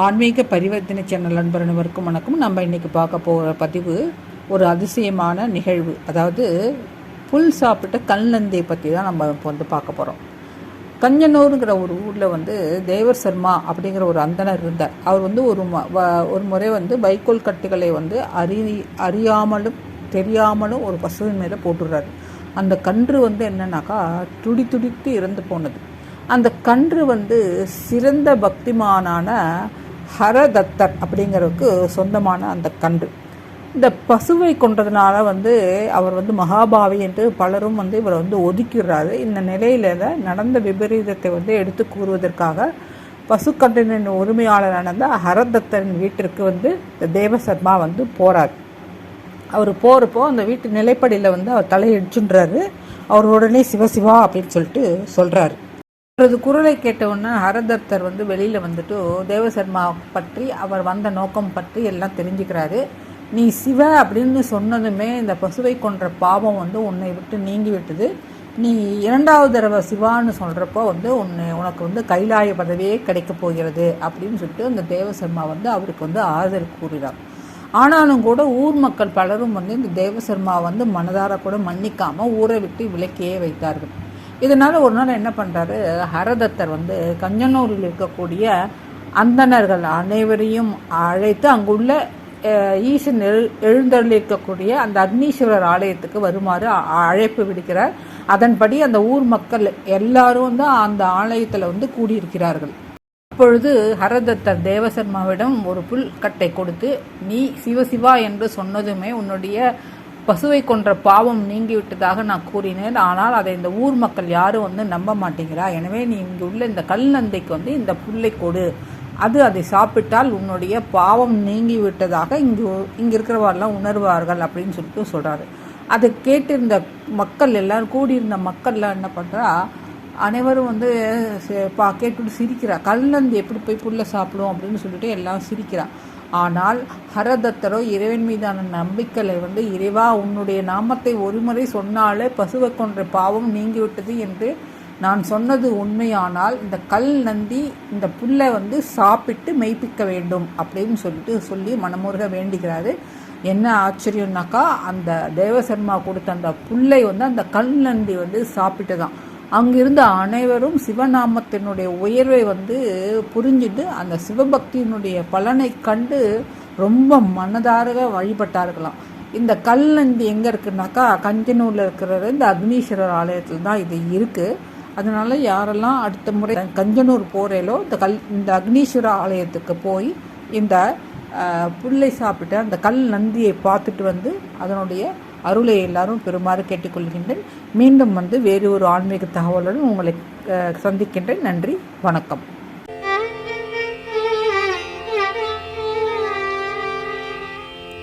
ஆன்மீக பரிவர்த்தனை சேனல் நண்பர் அனைவருக்கும் வணக்கம். நம்ம இன்றைக்கி பார்க்க போகிற பதிவு ஒரு அதிசயமான நிகழ்வு. அதாவது புல் சாப்பிட்ட கல்நந்தியை பற்றி தான் நம்ம இப்போ வந்து பார்க்க போகிறோம் கஞ்சனூருங்கிற ஒரு ஊரில் வந்து தேவர் சர்மா அப்படிங்கிற ஒரு அந்தனர் இருந்தார். அவர் வந்து ஒரு ம- வ- ஒரு முறை வந்து வைக்கோல் கட்டுகளை வந்து அறி அறியாமலும் தெரியாமலும் ஒரு பசுவின் மேலே போட்டுடுறாரு. அந்த கன்று வந்து என்னன்னாக்கா துடி துடித்து இறந்து போனது. அந்த கன்று வந்து சிறந்த பக்திமானான ஹரதத்தர் அப்படிங்கிறவருக்கு சொந்தமான அந்த கன்று. இந்த பசுவை கொன்றதுனால வந்து அவர் வந்து மகாபாவி என்று பலரும் வந்து இவரை வந்து ஒதுக்கிடுறாரு. இந்த நிலையில தான் நடந்த விபரீதத்தை வந்து எடுத்து கூறுவதற்காக பசுக்கன்றின் உரிமையாளரான அந்த ஹரதத்தன் வீட்டிற்கு வந்து இந்த தேவசர்மா வந்து போறார். அவர் போகிறப்போ அந்த வீட்டு நிலைப்படியில் வந்து அவர் தலையடிச்சுன்றாரு அவர் உடனே சிவசிவா அப்படின்னு சொல்லிட்டு சொல்கிறாரு அவரது குரலை கேட்டவுடனே உடனே ஹரதத்தர் வந்து வெளியில் வந்துட்டு தேவசர்மா பற்றி அவர் வந்த நோக்கம் பற்றி எல்லாம் தெரிஞ்சுக்கிறாரு. நீ சிவ அப்படின்னு சொன்னதுமே இந்த பசுவை கொன்ற பாவம் வந்து உன்னை விட்டு நீங்கி விட்டது. நீ இரண்டாவது தடவை சிவான்னு சொல்கிறப்போ வந்து உன்னை உனக்கு வந்து கைலாய பதவியே கிடைக்கப் போகிறது அப்படின்னு சொல்லிட்டு அந்த தேவசர்மா வந்து அவருக்கு வந்து ஆறுதல் கூறுகிறார். ஆனாலும் கூட ஊர் மக்கள் பலரும் வந்து இந்த தேவசர்மா வந்து மனதார கூட மன்னிக்காமல் ஊரை விட்டு விலக்கியே வைத்தார்கள். இதனால் ஒரு நாள் என்ன பண்ணுறாரு ஹரதத்தர் வந்து கஞ்சனூரில் இருக்கக்கூடிய அந்தணர்கள் அனைவரையும் அழைத்து அங்குள்ள ஈசன் எழு எழுந்தருளி இருக்கக்கூடிய அந்த அக்னீஸ்வரர் ஆலயத்துக்கு வருமாறு அழைப்பு விடுக்கிறார். அதன்படி அந்த ஊர் மக்கள் எல்லாரும் வந்து அந்த ஆலயத்தில் வந்து கூடியிருக்கிறார்கள். அப்பொழுது ஹரதத்தர் தேவசர்மாவிடம் ஒரு புல் கட்டை கொடுத்து நீ சிவசிவா என்று சொன்னதுமே உன்னுடைய பசுவை கொன்ற பாவம் நீங்கிவிட்டதாக நான் கூறினேன். ஆனால் அதை இந்த ஊர் மக்கள் யாரும் வந்து நம்ப மாட்டேங்கிறா. எனவே நீ இங்கு உள்ள இந்த கல் நந்தைக்கு வந்து இந்த புல்லை கொடு. அது அதை சாப்பிட்டால் உன்னுடைய பாவம் நீங்கி விட்டதாக இங்கு இங்கே இருக்கிறவரெல்லாம் உணர்வார்கள் அப்படின்னு சொல்லிட்டு சொல்கிறாரு அதை கேட்டிருந்த மக்கள் எல்லாரும் கூடியிருந்த மக்கள்லாம் என்ன பண்ணுறா அனைவரும் வந்து பா கேட்டுட்டு சிரிக்கிறா. கல்லந்து எப்படி போய் புல்ல சாப்பிடும் அப்படின்னு சொல்லிட்டு எல்லாம் சிரிக்கிறா. ஆனால் ஹரதத்தரோ இறைவன் மீதான நம்பிக்கையை வந்து இறைவா உன்னுடைய நாமத்தை ஒருமுறை சொன்னாலே பசுவை கொன்ற பாவம் நீங்கிவிட்டது என்று நான் சொன்னது உண்மையானால் இந்த கல் நந்தி இந்த புல்லை வந்து சாப்பிட்டு மெய்ப்பிக்க வேண்டும் அப்படின்னு சொல்லிட்டு சொல்லி மனமுருக வேண்டுகிறாரு. என்ன ஆச்சரியம்னாக்கா அந்த தேவசர்மா கொடுத்த அந்த புல்லை வந்து அந்த கல் நந்தி வந்து சாப்பிட்டுதான் அங்கிருந்த அனைவரும் சிவநாமத்தினுடைய உயர்வை வந்து புரிஞ்சுட்டு அந்த சிவபக்தியினுடைய பலனை கண்டு ரொம்ப மனதார வழிபட்டார்களாம். இந்த கல் நந்தி எங்கே இருக்குன்னாக்கா கஞ்சனூரில் இருக்கிறது இந்த அக்னீஸ்வரர் ஆலயத்தில் தான் இது இருக்குது அதனால் யாரெல்லாம் அடுத்த முறை கஞ்சனூர் போகிறேலோ இந்த கல் இந்த அக்னீஸ்வர ஆலயத்துக்கு போய் இந்த புல்லை சாப்பிட்டு அந்த கல் நந்தியை பார்த்துட்டு வந்து அதனுடைய அருளை எல்லாரும் பெறுமாறு கேட்டுக்கொள்கின்றேன். மீண்டும் வந்து வேறு ஒரு ஆன்மீக தகவலுடன் உங்களை சந்திக்கின்றேன். நன்றி வணக்கம்.